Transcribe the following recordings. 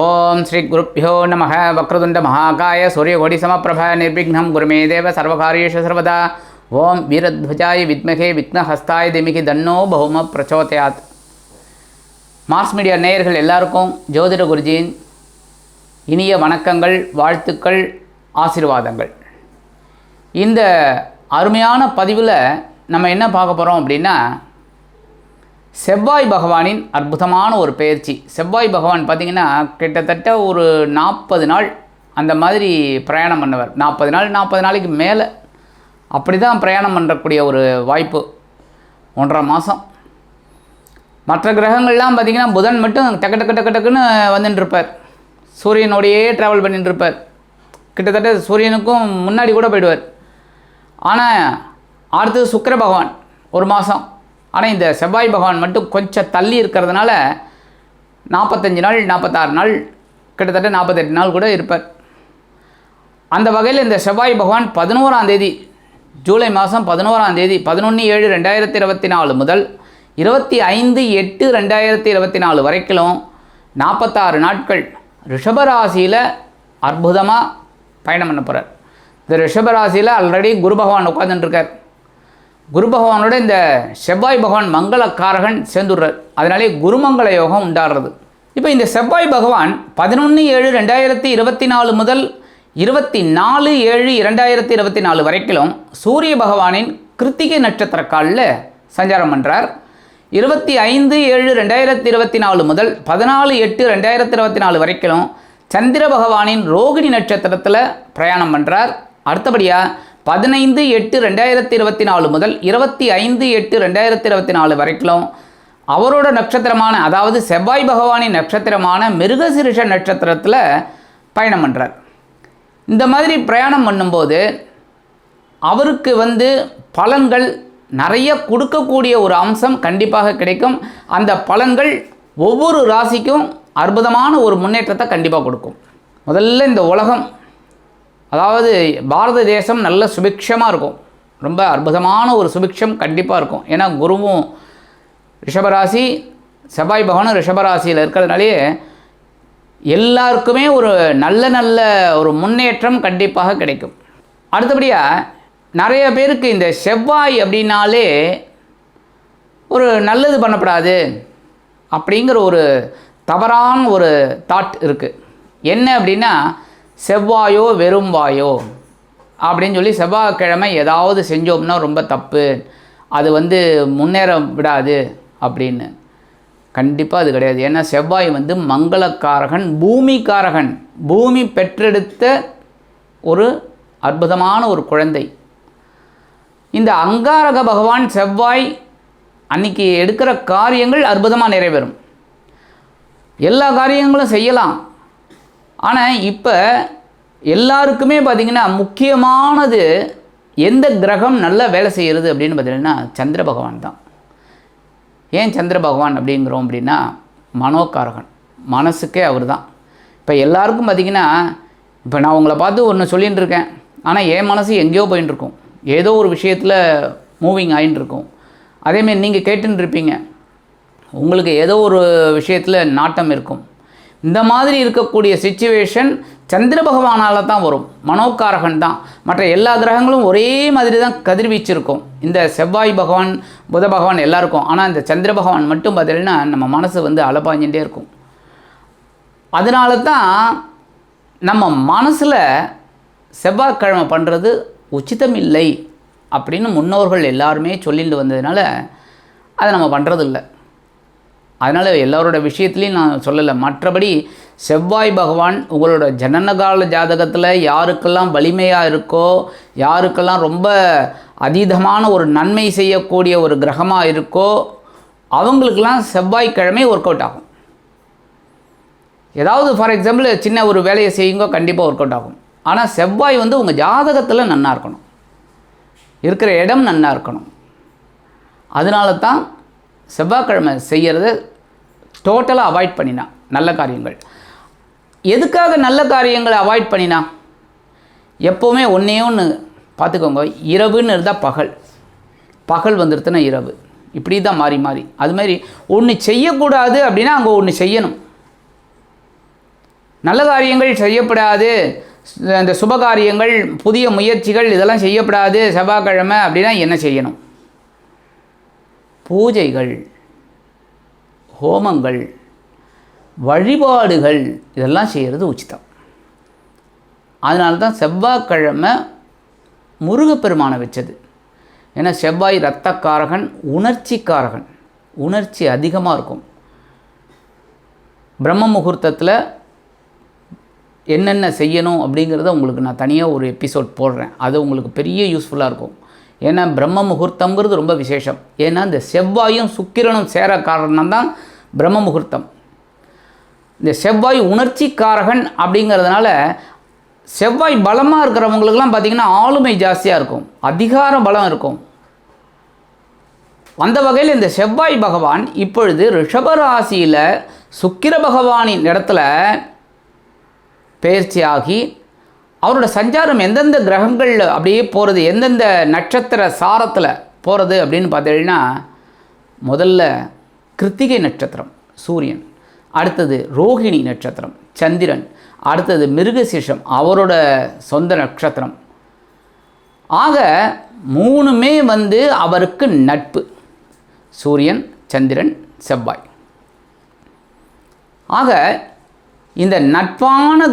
ஓம் ஸ்ரீ குருப்பியோ நம வக்ரதுண்ட மகாகாய சூரியகோடி சமப்பிரப நிர்விக்னம் குருமே தேவ சர்வகாரியேஷு சர்வதா. ஓம் வீரத்வஜாய வித்மகே விக்னஹஸ்தாய திமிகி தன்னோ பௌம பிரச்சோதயாத். மாஸ் மீடியா நேயர்கள் எல்லாருக்கும் ஜோதிட குருஜியின் இனிய வணக்கங்கள் வாழ்த்துக்கள் ஆசீர்வாதங்கள். இந்த அருமையான பதிவில் நம்ம என்ன பார்க்க போகிறோம் அப்படின்னா செவ்வாய் பகவானின் அற்புதமான ஒரு பயிற்சி. செவ்வாய் பகவான் பார்த்திங்கன்னா கிட்டத்தட்ட ஒரு நாற்பது நாள் அந்த மாதிரி பிரயாணம் பண்ணவர். நாற்பது நாள் நாற்பது நாளைக்கு மேலே அப்படி தான் பிரயாணம் பண்ணக்கூடிய ஒரு வாய்ப்பு. ஒன்றரை மாதம் மற்ற கிரகங்கள்லாம் பார்த்திங்கன்னா புதன் மட்டும் டக்கு டக்கு டக்கு டக்குன்னு வந்துட்டு இருப்பார் சூரியனோடையே ட்ராவல் பண்ணிட்டு இருப்பார் கிட்டத்தட்ட சூரியனுக்கும் முன்னாடி கூட போயிடுவார். ஆனால் அடுத்தது சுக்கர பகவான் ஒரு மாதம் ஆனால் இந்த செவ்வாய் பகவான் மட்டும் கொஞ்சம் தள்ளி இருக்கிறதுனால நாற்பத்தஞ்சு நாள் நாற்பத்தாறு நாள் கிட்டத்தட்ட நாற்பத்தெட்டு நாள் கூட இருப்பார். அந்த வகையில் இந்த செவ்வாய் பகவான் பதினோராம் தேதி ஜூலை மாதம் பதினோராம் தேதி பதினொன்று ஏழு ரெண்டாயிரத்தி இருபத்தி நாலு முதல் இருபத்தி ஐந்து எட்டு ரெண்டாயிரத்தி இருபத்தி நாலு வரைக்கும் நாற்பத்தாறு நாட்கள் ரிஷபராசியில் அற்புதமாக பயணம் பண்ண போகிறார் இந்த ரிஷபராசியில் ஆல்ரெடி குரு பகவான் உட்காந்துட்டுருக்கார் குரு பகவானோட இந்த செவ்வாய் பகவான் மங்களக்காரகன் சேர்ந்துடுறார். அதனாலே குருமங்கள யோகம் உண்டாடுறது இப்போ இந்த செவ்வாய் பகவான் பதினொன்று ஏழு ரெண்டாயிரத்தி இருபத்தி நாலு முதல் இருபத்தி நாலு ஏழு இரண்டாயிரத்தி இருபத்தி நாலு வரைக்கும் சூரிய பகவானின் கிருத்திகை நட்சத்திர காலில் சஞ்சாரம் பண்ணுறார் இருபத்தி ஐந்து ஏழு ரெண்டாயிரத்தி இருபத்தி நாலு முதல் பதினாலு எட்டு ரெண்டாயிரத்தி இருபத்தி நாலு வரைக்கும் சந்திர பகவானின் ரோகிணி நட்சத்திரத்தில் பிரயாணம் பண்ணுறார் அடுத்தபடியாக பதினைந்து எட்டு ரெண்டாயிரத்தி இருபத்தி நாலு முதல் இருபத்தி ஐந்து எட்டு ரெண்டாயிரத்தி இருபத்தி நாலு வரைக்கும் அவரோட நட்சத்திரமான அதாவது செவ்வாய் பகவானின் நட்சத்திரமான மிருகசிருஷ நட்சத்திரத்தில் பயணம் பண்ணுறார் இந்த மாதிரி பிரயாணம் பண்ணும்போது அவருக்கு வந்து பலன்கள் நிறைய கொடுக்கக்கூடிய ஒரு அம்சம் கண்டிப்பாக கிடைக்கும். அந்த பலன்கள் ஒவ்வொரு ராசிக்கும் அற்புதமான ஒரு முன்னேற்றத்தை கண்டிப்பாக கொடுக்கும். முதல்ல இந்த உலகம் அதாவது பாரத தேசம் நல்ல சுபிக்ஷமாக இருக்கும். ரொம்ப அற்புதமான ஒரு சுபிக்ஷம் கண்டிப்பாக இருக்கும். ஏன்னா குருவும் ரிஷபராசி செவ்வாய் பகவானும் ரிஷபராசியில் இருக்கிறதுனாலேயே எல்லாருக்குமே ஒரு நல்ல நல்ல ஒரு முன்னேற்றம் கண்டிப்பாக கிடைக்கும். அடுத்தபடியாக நிறைய பேருக்கு இந்த செவ்வாய் அப்படின்னாலே ஒரு நல்லது பண்ணப்படாது அப்படிங்கிற ஒரு தவறான ஒரு தாட் இருக்குது என்ன அப்படின்னா செவ்வாயோ வெறும் வாயோ? அப்படின்னு சொல்லி செவ்வாய்க்கிழமை ஏதாவது செஞ்சோம்னா ரொம்ப தப்பு. அது வந்து முன்னேற விடாது அப்படின்னு. கண்டிப்பாக அது கிடையாது. ஏன்னா செவ்வாய் வந்து மங்களக்காரகன் பூமிக்காரகன். பூமி பெற்றெடுத்த ஒரு அற்புதமான ஒரு குழந்தை. இந்த அங்காரக பகவான் செவ்வாய் அன்னைக்கு எடுக்கிற காரியங்கள் அற்புதமாக நிறைவேறும். எல்லா காரியங்களும் செய்யலாம். ஆனால் இப்போ எல்லாருக்குமே பார்த்திங்கன்னா முக்கியமானது எந்த கிரகம் நல்லா வேலை செய்கிறது அப்படின்னு பார்த்தீங்கன்னா சந்திர பகவான் தான். ஏன் சந்திர பகவான் அப்படிங்கிறோம் அப்படின்னா மனோகாரகன். மனசுக்கே அவர் தான். இப்போ எல்லாருக்கும் பார்த்திங்கன்னா இப்போ நான் உங்களை பார்த்து ஒன்று சொல்லிகிட்டு இருக்கேன். ஆனால் என் மனசு எங்கேயோ போயின்னு இருக்கும் ஏதோ ஒரு விஷயத்தில் மூவிங் ஆகின்னு இருக்கும் அதேமாரி நீங்கள் கேட்டுன்னு இருப்பீங்க. உங்களுக்கு ஏதோ ஒரு விஷயத்தில் நாட்டம் இருக்கும். இந்த மாதிரி இருக்கக்கூடிய சுச்சுவேஷன் சந்திர பகவானால் தான் வரும். மனோகாரகன் தான். மற்ற எல்லா கிரகங்களும் ஒரே மாதிரி தான் கதிர்வீச்சு இருக்கும் இந்த செவ்வாய் பகவான் புத பகவான் எல்லாருக்கும். ஆனால் இந்த சந்திர பகவான் மட்டும் பார்த்தீங்கன்னா நம்ம மனசு வந்து அலப்பாஞ்சிகிட்டே இருக்கும். அதனால தான் நம்ம மனசில் செவ்வாய்க்கிழமை பண்ணுறது உச்சிதம் இல்லை அப்படின்னு முன்னோர்கள் எல்லாருமே சொல்லிட்டு வந்ததுனால அதை நம்ம பண்ணுறதில்ல அதனால் எல்லாரோட விஷயத்துலையும் நான் சொல்லலை. மற்றபடி செவ்வாய் பகவான் உங்களோட ஜனனகால ஜாதகத்தில் யாருக்கெல்லாம் வலிமையாக இருக்கோ யாருக்கெல்லாம் ரொம்ப அதீதமான ஒரு நன்மை செய்யக்கூடிய ஒரு கிரகமாக இருக்கோ அவங்களுக்கெல்லாம் செவ்வாய்க்கிழமை ஒர்க் அவுட் ஆகும். ஏதாவது ஃபார் எக்ஸாம்பிள் சின்ன ஒரு வேலையை செய்யுங்கோ கண்டிப்பாக ஒர்க் அவுட் ஆகும். ஆனால் செவ்வாய் வந்து உங்கள் ஜாதகத்தில் நன்னாக இருக்கணும். இருக்கிற இடம் நன்னாக இருக்கணும். அதனால தான் செவ்வாய்க்கிழமை செய்கிறத டோட்டலாக அவாய்ட் பண்ணினா நல்ல காரியங்கள். எதுக்காக நல்ல காரியங்களை அவாய்ட் பண்ணினா? எப்போவுமே ஒன்றே ஒன்று பார்த்துக்கோங்க இரவுன்னு இருந்தால் பகல். பகல் வந்துடுத்துனா இரவு. இப்படி தான் மாறி மாறி. அது மாதிரி ஒன்று செய்யக்கூடாது அப்படின்னா அங்கே ஒன்று செய்யணும். நல்ல காரியங்கள் செய்யப்படாது. இந்த சுபகாரியங்கள் புதிய முயற்சிகள் இதெல்லாம் செய்யப்படாது. செவ்வாய்க்கிழமை அப்படின்னா என்ன செய்யணும்? பூஜைகள். ஹோமங்கள் வழிபாடுகள் இதெல்லாம் செய்கிறது உச்சிதம். அதனால தான் செவ்வாய்க்கிழமை முருகப்பெருமானை வச்சது. ஏன்னா செவ்வாய் இரத்தக்காரகன் உணர்ச்சிக்காரகன். உணர்ச்சி அதிகமாக இருக்கும். பிரம்ம முகூர்த்தத்தில் என்னென்ன செய்யணும் அப்படிங்கிறத உங்களுக்கு நான் தனியாக ஒரு எபிசோட் போடுறேன். அது உங்களுக்கு பெரிய யூஸ்ஃபுல்லாக இருக்கும். ஏன்னா பிரம்ம முகூர்த்தங்கிறது ரொம்ப விசேஷம். ஏன்னா இந்த செவ்வாயும் சுக்கிரனும் சேர காரணம் தான் பிரம்ம முகூர்த்தம் இந்த செவ்வாய் உணர்ச்சிக்காரகன் அப்படிங்கிறதுனால செவ்வாய் பலமாக இருக்கிறவங்களுக்கெல்லாம் பார்த்திங்கன்னா ஆளுமை ஜாஸ்தியாக இருக்கும். அதிகார பலம் இருக்கும். அந்த வகையில் இந்த செவ்வாய் பகவான் இப்பொழுது ரிஷபராசியில் சுக்கிர பகவானின் இடத்துல பயிற்சியாகி அவரோட சஞ்சாரம் எந்தெந்த கிரகங்களில் அப்படியே போகிறது எந்தெந்த நட்சத்திர சாரத்தில் போகிறது அப்படின்னு பார்த்தீங்கன்னா முதல்ல கிருத்திகை நட்சத்திரம் சூரியன். அடுத்தது ரோகிணி நட்சத்திரம் சந்திரன். அடுத்தது மிருகசீஷம் அவரோட சொந்த நட்சத்திரம். ஆக மூணுமே வந்து அவருக்கு நட்பு. சூரியன் சந்திரன் செவ்வாய். ஆக இந்த நட்பான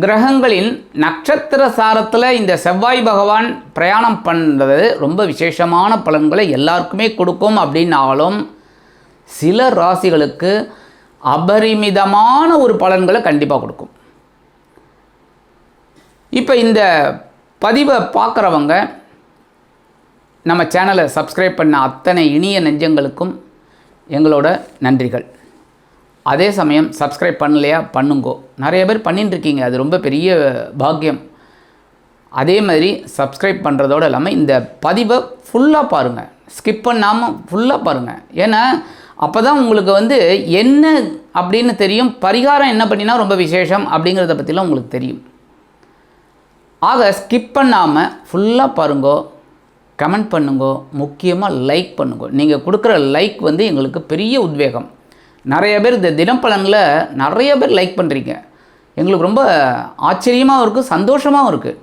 கிரகங்களின் நட்சத்திர சாரத்தில் இந்த செவ்வாய் பகவான் பிரயாணம் பண்ணுறது ரொம்ப விசேஷமான பலன்களை எல்லாருக்குமே கொடுக்கும் அப்படின்னாலும் சில ராசிகளுக்கு அபரிமிதமான ஒரு பலன்களை கண்டிப்பாக கொடுக்கும். இப்போ இந்த பதிவை பார்க்குறவங்க நம்ம சேனலை சப்ஸ்கிரைப் பண்ண அத்தனை இனிய நெஞ்சங்களுக்கும் எங்களோட நன்றிகள். அதே சமயம் சப்ஸ்கிரைப் பண்ணலையா பண்ணுங்கோ. நிறைய பேர் பண்ணிட்டுருக்கீங்க அது ரொம்ப பெரிய பாக்கியம். அதே மாதிரி சப்ஸ்கிரைப் பண்ணுறதோடு இல்லாமல் இந்த பதிவை ஃபுல்லாக பாருங்கள் ஸ்கிப் பண்ணாமல் ஃபுல்லாக பாருங்கள் ஏன்னா அப்போ தான் உங்களுக்கு வந்து என்ன அப்படின்னு தெரியும் பரிகாரம் என்ன பண்ணினா ரொம்ப விசேஷம் அப்படிங்கிறத பற்றிலாம் உங்களுக்கு தெரியும். ஆக ஸ்கிப் பண்ணாமல் ஃபுல்லாக பாருங்கோ கமெண்ட் பண்ணுங்கோ முக்கியமாக லைக் பண்ணுங்கோ. நீங்கள் கொடுக்குற லைக் வந்து எங்களுக்கு பெரிய உத்வேகம். நிறைய பேர் இந்த தினப்பலனில் நிறைய பேர் லைக் பண்ணுறீங்க எங்களுக்கு ரொம்ப ஆச்சரியமாகவும் இருக்குது சந்தோஷமாகவும் இருக்குது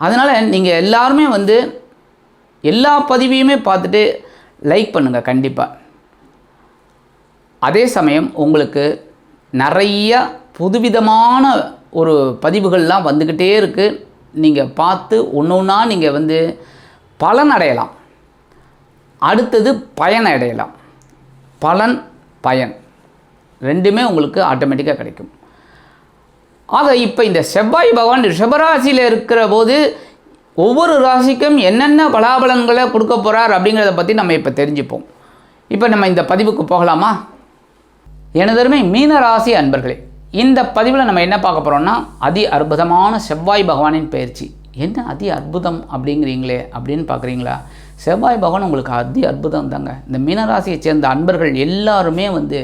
அதனால் நீங்கள் எல்லாருமே வந்து எல்லா பதிவையுமே பார்த்துட்டு லைக் பண்ணுங்கள் கண்டிப்பாக அதே சமயம் உங்களுக்கு நிறைய புதுவிதமான ஒரு பதிவுகள்லாம் வந்துக்கிட்டே இருக்குது நீங்கள் பார்த்து ஒன்று ஒன்றா நீங்கள் வந்து பலன் அடையலாம். அடுத்தது பயன் அடையலாம். பலன் பயன். ரெண்டுமே உங்களுக்கு ஆட்டோமேட்டிக்காக கிடைக்கும். ஆக இப்போ இந்த செவ்வாய் பகவான் ரிஷபராசியில் இருக்கிற போது ஒவ்வொரு ராசிக்கும் என்னென்ன பலாபலன்களை கொடுக்க போகிறார் அப்படிங்கிறத பற்றி நம்ம இப்போ தெரிஞ்சுப்போம். இப்போ நம்ம இந்த பதிவுக்கு போகலாமா? எனதருமை மீன ராசி அன்பர்களே இந்த பதிவில் நம்ம என்ன பார்க்க போகிறோம்னா அதி அற்புதமான செவ்வாய் பகவானின் பயிற்சி. என்ன அதி அற்புதம் அப்படிங்கிறீங்களே அப்படின்னு பார்க்குறீங்களா? செவ்வாய் பகவான் உங்களுக்கு அதி அற்புதம் தாங்க. இந்த மீனராசியை சேர்ந்த அன்பர்கள் எல்லாருமே வந்து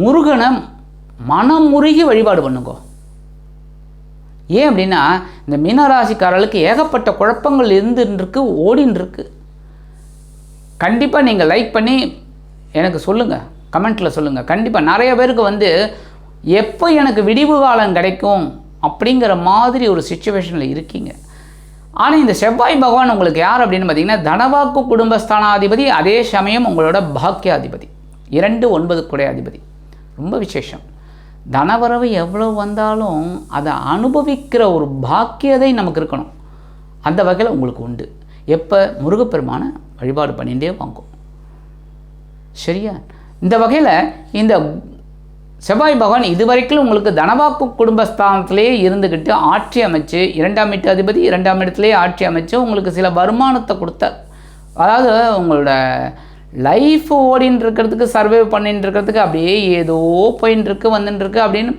முருகனை முருகி வழிபாடு பண்ணுங்கோ. ஏன் அப்படின்னா இந்த மீனராசிக்காரர்களுக்கு ஏகப்பட்ட குழப்பங்கள் இருந்துன்னு ஓடின்னு இருக்கு கண்டிப்பாக நீங்கள் லைக் பண்ணி எனக்கு சொல்லுங்கள் கமெண்ட்டில் சொல்லுங்கள் கண்டிப்பாக நிறைய பேருக்கு வந்து எப்போ எனக்கு விடிவு காலம் கிடைக்கும் அப்படிங்கிற மாதிரி ஒரு சுச்சுவேஷனில் இருக்கீங்க. ஆனால் இந்த செவ்வாய் பகவான் உங்களுக்கு யார் அப்படின்னு பார்த்தீங்கன்னா தனவாக்கு குடும்பஸ்தானாதிபதி அதே சமயம் உங்களோட பாக்கியாதிபதி. இரண்டு ஒன்பது குடை அதிபதி. ரொம்ப விசேஷம். தனவரவு எவ்வளோ வந்தாலும் அதை அனுபவிக்கிற ஒரு பாக்கியதை நமக்கு இருக்கணும். அந்த வகையில் உங்களுக்கு உண்டு. எப்போ? முருகப்பெருமான வழிபாடு பண்ணிகிட்டே வாங்கும் சரியா? இந்த வகையில் இந்த செவ்வாய் பகவான் இதுவரைக்கும் உங்களுக்கு தனவாக்கு குடும்பஸ்தானத்திலேயே இருந்துக்கிட்டு ஆட்சி அமைச்சு இரண்டாம் வீட்டு அதிபதி இரண்டாம் இடத்துலேயே ஆட்சி அமைச்சு உங்களுக்கு சில வருமானத்தை கொடுத்தார். அதாவது உங்களோட லைஃப் ஓடின்னு இருக்கிறதுக்கு சர்வே பண்ணிட்டு இருக்கிறதுக்கு அப்படியே ஏதோ போயின்னு இருக்கு வந்துட்டுருக்கு அப்படின்னு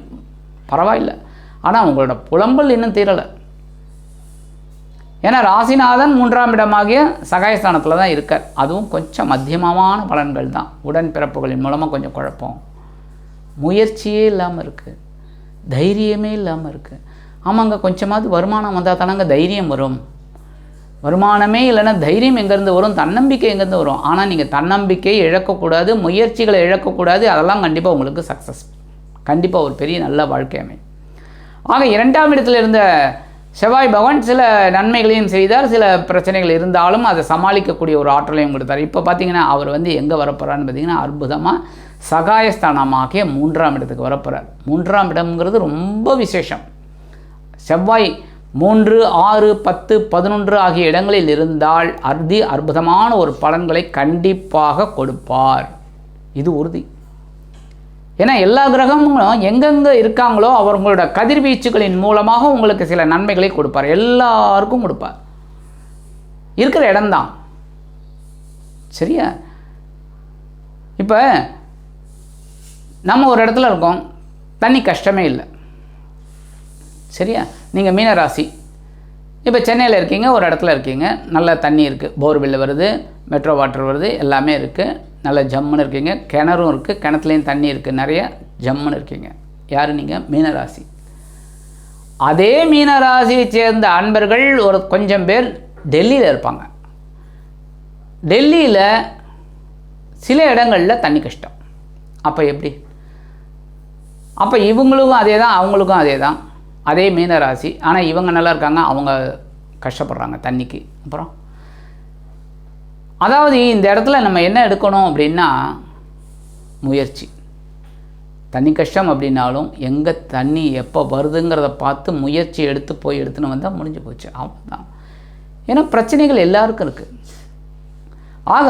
பரவாயில்ல. ஆனால் உங்களோட புலம்பல் இன்னும் தீரலை. ஏன்னா ராசிநாதன் மூன்றாம் இடமாகிய சகாயஸ்தானத்தில் தான் இருக்கார். அதுவும் கொஞ்சம் மத்தியமமான பலன்கள் தான். உடன்பிறப்புகளின் மூலமாக கொஞ்சம் குழப்பம். முயற்சியே இல்லாமல் இருக்குது தைரியமே இல்லாமல் இருக்குது ஆமாங்க கொஞ்சமாவது வருமானம் வந்தால் தானங்க தைரியம் வரும். வருமானமே இல்லைன்னா தைரியம் எங்கேருந்து வரும்? தன்னம்பிக்கை எங்கேருந்து வரும்? ஆனால் நீங்கள் தன்னம்பிக்கையை இழக்கக்கூடாது முயற்சிகளை இழக்கக்கூடாது அதெல்லாம் கண்டிப்பாக உங்களுக்கு சக்ஸஸ் கண்டிப்பாக ஒரு பெரிய நல்ல வாழ்க்கை ஆக இரண்டாம் இடத்துல இருந்த செவ்வாய் பகவான் சில நன்மைகளையும் செய்தார் சில பிரச்சனைகள் இருந்தாலும் அதை சமாளிக்கக்கூடிய ஒரு ஆற்றலையும் கொடுத்தார். இப்போ பார்த்தீங்கன்னா அவர் வந்து எங்கே வரப்போகிறான்னு பார்த்தீங்கன்னா அற்புதமாக சகாயஸ்தானமாகிய மூன்றாம் இடத்துக்கு வரப்போகிறார் மூன்றாம் இடம்ங்கிறது ரொம்ப விசேஷம். செவ்வாய் மூன்று ஆறு பத்து பதினொன்று ஆகிய இடங்களில் இருந்தால் அர்தி அற்புதமான ஒரு பலன்களை கண்டிப்பாக கொடுப்பார். இது உறுதி. ஏன்னா எல்லா கிரகங்களும் எங்கெங்கே இருக்காங்களோ அவங்களோட கதிர்வீச்சுகளின் மூலமாக உங்களுக்கு சில நன்மைகளை கொடுப்பார். எல்லாருக்கும் கொடுப்பார். இருக்கிற இடம்தான். சரியா? இப்போ நம்ம ஒரு இடத்துல இருக்கோம். தண்ணி கஷ்டமே இல்லை. சரியா? நீங்கள் மீனராசி. இப்போ சென்னையில் இருக்கீங்க ஒரு இடத்துல இருக்கீங்க. நல்ல தண்ணி இருக்குது போர்வெல் வருது மெட்ரோ வாட்டர் வருது எல்லாமே இருக்குது நல்ல ஜம்முன்னு இருக்கீங்க. கிணறும் இருக்குது கிணத்துலேயும் தண்ணி இருக்குது நிறைய ஜம்முன்னு இருக்கீங்க. யார் நீங்கள் மீனராசி. அதே மீனராசியை சேர்ந்த அன்பர்கள் ஒரு கொஞ்சம் பேர் டெல்லியில் இருப்பாங்க. டெல்லியில் சில இடங்களில் தண்ணி கஷ்டம். அப்போ எப்படி? அப்போ இவங்களுக்கும் அதே தான் அவங்களுக்கும் அதே தான் அதே மீனராசி. ஆனால் இவங்க நல்லா இருக்காங்க அவங்க கஷ்டப்படுறாங்க தண்ணிக்கு. அப்புறம்? அதாவது இந்த இடத்துல நம்ம என்ன எடுக்கணும் அப்படின்னா முயற்சி. தண்ணி கஷ்டம் அப்படின்னாலும் எங்கே தண்ணி எப்போ வருதுங்கிறத பார்த்து முயற்சி எடுத்து போய் எடுத்துன்னு வந்தால் முடிஞ்சு போச்சு. அவ்வளோதான் ஏன்னா பிரச்சனைகள் எல்லாருக்கும் இருக்குது ஆக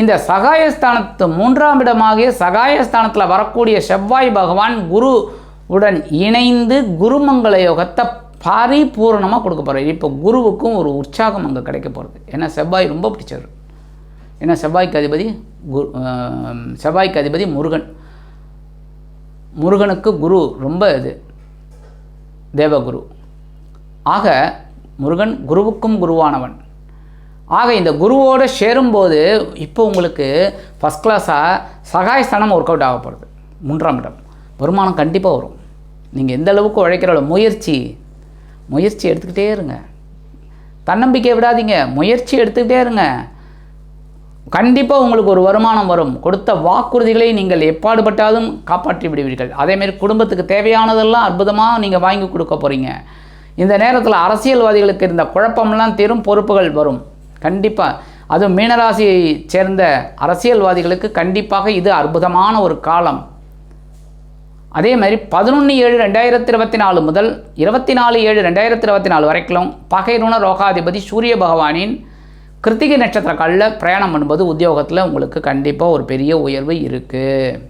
இந்த சகாயஸ்தானத்து மூன்றாம் இடமாகிய சகாயஸ்தானத்தில் வரக்கூடிய செவ்வாய் பகவான் குரு உடன் இணைந்து குருமங்கள யோகத்தை பரிபூர்ணமாக கொடுக்க போகிறார் இப்போ குருவுக்கும் ஒரு உற்சாகம் அங்கே கிடைக்க போகிறது ஏன்னா செவ்வாய் ரொம்ப பிடிச்சவர். ஏன்னா செவ்வாய்க்கு அதிபதி குரு செவ்வாய்க்கு அதிபதி முருகன். முருகனுக்கு குரு ரொம்ப இது தேவகுரு. ஆக முருகன் குருவுக்கும் குருவானவன். ஆக இந்த குருவோடு சேரும்போது இப்போ உங்களுக்கு ஃபஸ்ட் கிளாஸாக சகாயஸ்தானம் ஒர்க் அவுட் ஆகப்படுது மூன்றாம் இடம். வருமானம் கண்டிப்பாக வரும். நீங்கள் எந்த அளவுக்கு உழைக்கிற முயற்சி முயற்சி எடுத்துக்கிட்டே இருங்க. தன்னம்பிக்கை விடாதீங்க. முயற்சி எடுத்துக்கிட்டே இருங்க. கண்டிப்பாக உங்களுக்கு ஒரு வருமானம் வரும். கொடுத்த வாக்குறுதிகளை நீங்கள் எப்பாடுபட்டாலும் காப்பாற்றி விடுவீர்கள். அதேமாரி குடும்பத்துக்கு தேவையானதெல்லாம் அற்புதமாக நீங்கள் வாங்கி கொடுக்க போகிறீங்க இந்த நேரத்தில் அரசியல்வாதிகளுக்கு இருந்த குழப்பம்லாம் தீரும் பொறுப்புகள் வரும். கண்டிப்பாக அதுவும் மீனராசியை சேர்ந்த அரசியல்வாதிகளுக்கு கண்டிப்பாக இது அற்புதமான ஒரு காலம். அதே மாதிரி பதினொன்று ஏழு ரெண்டாயிரத்தி இருபத்தி நாலு முதல் இருபத்தி நாலு ஏழு ரெண்டாயிரத்தி இருபத்தி நாலு வரைக்கும் பகைருண ரோகாதிபதி சூரிய பகவானின் கிருத்திகை நட்சத்திரக்காலில் பிரயாணம் பண்ணும்போது உத்தியோகத்தில் உங்களுக்கு கண்டிப்பாக ஒரு பெரிய உயர்வு இருக்குது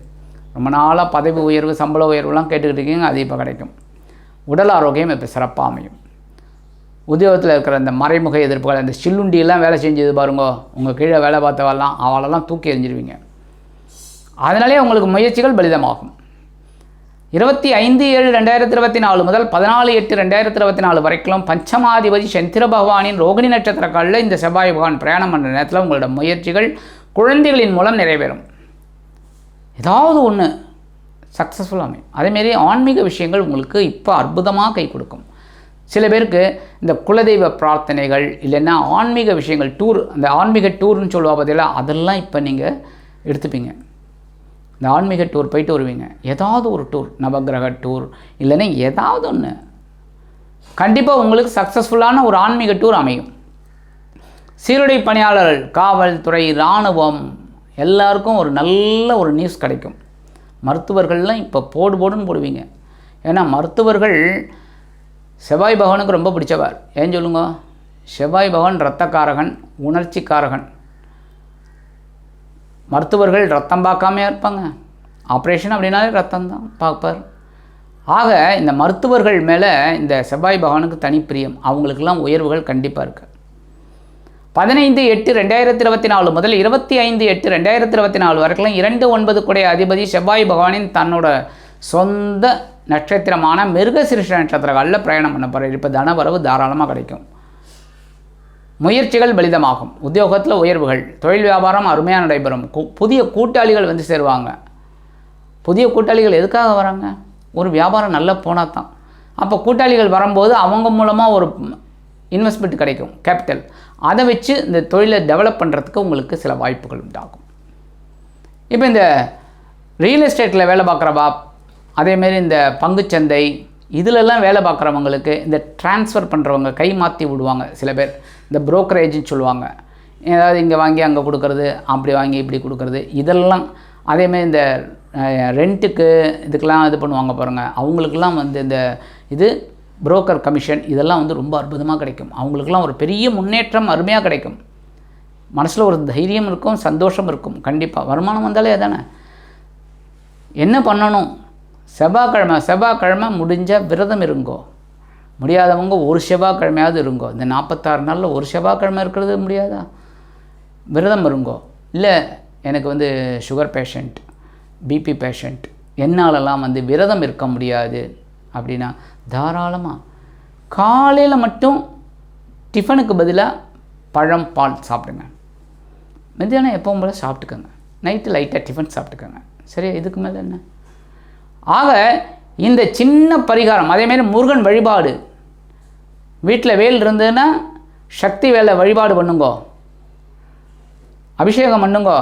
ரொம்ப நாளாக பதவி உயர்வு சம்பள உயர்வுலாம் கேட்டுக்கிட்டு இருக்கீங்க அது இப்போ கிடைக்கும். உடல் ஆரோக்கியம் இப்போ சிறப்பாக அமையும். உத்தியோகத்தில் இருக்கிற அந்த மறைமுக எதிர்ப்புகள் அந்த சில்லுண்டியெல்லாம் வேலை செஞ்சது பாருங்க உங்கள் கீழே வேலை பார்த்தவெல்லாம் அவளெல்லாம் தூக்கி எறிஞ்சிருவீங்க. அதனாலே உங்களுக்கு முயற்சிகள் பலிதமாகும். இருபத்தி ஐந்து ஏழு ரெண்டாயிரத்தி இருபத்தி நாலு முதல் பதினாலு எட்டு ரெண்டாயிரத்தி இருபத்தி நாலு வரைக்கும் பஞ்சமாதிபதி சந்திர பகவானின் ரோகிணி நட்சத்திர காலில் இந்த செவ்வாய் பகவான் பிரயாணம் பண்ணுற நேரத்தில் உங்களோட முயற்சிகள் குழந்தைகளின் மூலம் நிறைவேறும். ஏதாவது ஒன்று சக்ஸஸ்ஃபுல் அமையும் அதேமாரி ஆன்மீக விஷயங்கள் உங்களுக்கு இப்போ அற்புதமாக கை கொடுக்கும். சில பேருக்கு இந்த குலதெய்வ பிரார்த்தனைகள் இல்லைன்னா ஆன்மீக விஷயங்கள் டூர் அந்த ஆன்மீக டூர்னு சொல்லுவா பார்த்தீங்களா அதெல்லாம் இப்போ நீங்கள் எடுத்துப்பீங்க. இந்த ஆன்மீக டூர் போயிட்டு வருவீங்க. ஏதாவது ஒரு டூர் நவக்கிரக டூர் இல்லைன்னா ஏதாவது ஒன்று கண்டிப்பாக உங்களுக்கு சக்ஸஸ்ஃபுல்லான ஒரு ஆன்மீக டூர் அமையும். சீருடை பணியாளர்கள் காவல்துறை இராணுவம் எல்லாருக்கும் ஒரு நல்ல ஒரு நியூஸ் கிடைக்கும். மருத்துவர்கள்லாம் இப்போ போடு போடுன்னு போடுவீங்க. ஏன்னா மருத்துவர்கள் செவ்வாய் பகவானுக்கு ரொம்ப பிடிச்சவர். ஏன் சொல்லுங்க? செவ்வாய் பகவான் இரத்தக்காரகன் உணர்ச்சிக்காரகன். மருத்துவர்கள் ரத்தம் பார்க்காம இருப்பாங்க. ஆப்ரேஷன் அப்படின்னாலே ரத்தம் தான் பார்ப்பார். ஆக இந்த மருத்துவர்கள் மேலே இந்த செவ்வாய் பகவானுக்கு தனிப்பிரியம் அவங்களுக்கெல்லாம் உயர்வுகள் கண்டிப்பாக இருக்குது பதினைந்து எட்டு ரெண்டாயிரத்தி இருபத்தி நாலு முதல் இருபத்தி ஐந்து எட்டு ரெண்டாயிரத்தி இருபத்தி நாலு வரைக்கும் இரண்டு ஒன்பது கூடிய அதிபதி செவ்வாய் பகவானின் தன்னோட சொந்த நட்சத்திரமான மிருகசிருஷ்ட நட்சத்திரங்களில் பிரயாணம் பண்ண போகிறார் இப்போ தனவரவு தாராளமாக கிடைக்கும். முயற்சிகள் பலிதமாகும். உத்தியோகத்தில் உயர்வுகள் தொழில் வியாபாரம் அருமையாக நடைபெறும். புதிய கூட்டாளிகள் வந்து சேருவாங்க. புதிய கூட்டாளிகள் எதுக்காக வராங்க? ஒரு வியாபாரம் நல்லா போனால் தான் அப்போ கூட்டாளிகள் வரும்போது அவங்க மூலமாக ஒரு இன்வெஸ்ட்மெண்ட் கிடைக்கும் கேபிட்டல் அதை வச்சு இந்த தொழிலை டெவலப் பண்ணுறதுக்கு உங்களுக்கு சில வாய்ப்புகள் உண்டாகும். இப்போ இந்த ரியல் எஸ்டேட்டில் வேலை பார்க்குறவா அதேமாரி இந்த பங்குச்சந்தை இதிலெல்லாம் வேலை பார்க்குறவங்களுக்கு இந்த ட்ரான்ஸ்ஃபர் பண்ணுறவங்க கை மாற்றி விடுவாங்க சில பேர். இந்த ப்ரோக்கரேஜ்னு சொல்லுவாங்க. ஏதாவது இங்கே வாங்கி அங்கே கொடுக்கறது அப்படி வாங்கி இப்படி கொடுக்கறது இதெல்லாம். அதேமாரி இந்த ரெண்ட்டுக்கு இதுக்கெல்லாம் இது பண்ணுவாங்க பாருங்கள் அவங்களுக்கெல்லாம் வந்து இந்த இது புரோக்கர் கமிஷன் இதெல்லாம் வந்து ரொம்ப அற்புதமாக கிடைக்கும். அவங்களுக்கெல்லாம் ஒரு பெரிய முன்னேற்றம் அருமையாக கிடைக்கும். மனசில் ஒரு தைரியம் இருக்கும் சந்தோஷம் இருக்கும். கண்டிப்பாக வருமானம் வந்தாலே அதானே. என்ன பண்ணணும்? செவ்வாய்க்கிழமை செவ்வாய்க்கிழமை முடிஞ்ச விரதம் இருங்கோ. முடியாதவங்க ஒரு செவ்வாய்க்கிழமையாவது இருங்கோ. இந்த நாற்பத்தாறு நாளில் ஒரு செவ்வாய்க்கிழமை இருக்கிறது முடியாதா? விரதம் இருங்கோ. இல்லை எனக்கு வந்து சுகர் பேஷண்ட் பிபி பேஷண்ட் என்னாலெல்லாம் வந்து விரதம் இருக்க முடியாது அப்படின்னா தாராளமாக காலையில் மட்டும் டிஃபனுக்கு பதிலாக பழம் பால் சாப்பிடுங்க. மத்தியானம் எப்பவும் போல் சாப்பிட்டுக்கோங்க. நைட்டு லைட்டாக டிஃபன் சாப்பிட்டுக்கோங்க. சரியா? இதுக்கு மேலே என்ன? ஆக இந்த சின்ன பரிகாரம் அதேமாரி முருகன் வழிபாடு வீட்டில் வேல் இருந்ததுன்னா சக்தி வேலை வழிபாடு பண்ணுங்கோ. அபிஷேகம் பண்ணுங்கோ.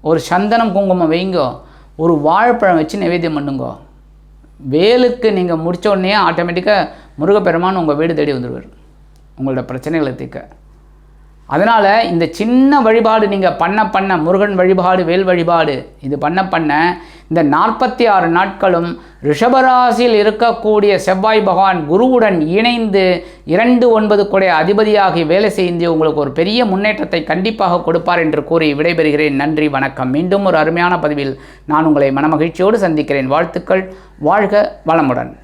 ஒரு சந்தனம் குங்குமம் வைங்கோ. ஒரு வாழைப்பழம் வச்சு நைவேத்தியம் பண்ணுங்கோ. வேலுக்கு நீங்கள் முடித்த உடனே ஆட்டோமேட்டிக்காக முருகப்பெருமான் உங்கள் வீடு தேடி வந்துடுவார் உங்களோட பிரச்சனைகளை தீர்க்க. அதனால் இந்த சின்ன வழிபாடு நீங்கள் பண்ண பண்ண முருகன் வழிபாடு வேல் வழிபாடு இது பண்ண பண்ண இந்த நாற்பத்தி ஆறு நாட்களும் ரிஷபராசியில் இருக்கக்கூடிய செவ்வாய் பகவான் குருவுடன் இணைந்து இரண்டு ஒன்பது கொடை அதிபதியாகி வேலை செய்து உங்களுக்கு ஒரு பெரிய முன்னேற்றத்தை கண்டிப்பாக கொடுப்பார் என்று கூறி விடைபெறுகிறேன். நன்றி வணக்கம். மீண்டும் ஒரு அருமையான பதிவில் நான் உங்களை மனமகிழ்ச்சியோடு சந்திக்கிறேன். வாழ்த்துக்கள். வாழ்க வளமுடன்.